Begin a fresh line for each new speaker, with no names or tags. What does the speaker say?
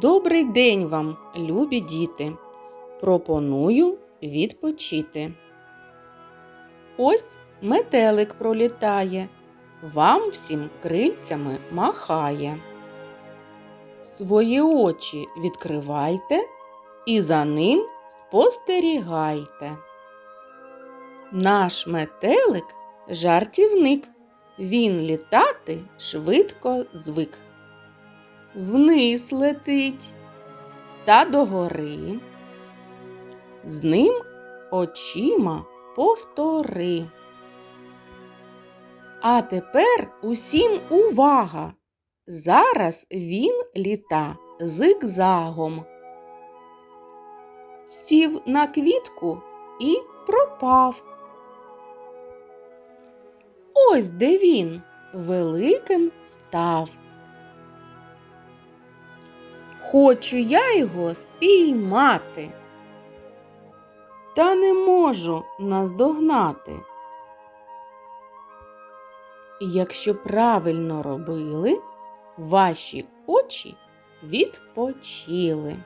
Добрий день вам, любі діти! Пропоную відпочити. Ось метелик пролітає, вам всім крильцями махає. Свої очі відкривайте і за ним спостерігайте. Наш метелик жартівник, він літати швидко звик. Вниз летить та догори. З ним очима повтори. А тепер усім увага! Зараз він літа зигзагом. Сів на квітку і пропав. Ось де він великим став. Хочу я його спіймати. Та не можу наздогнати. Якщо правильно робили, ваші очі відпочили.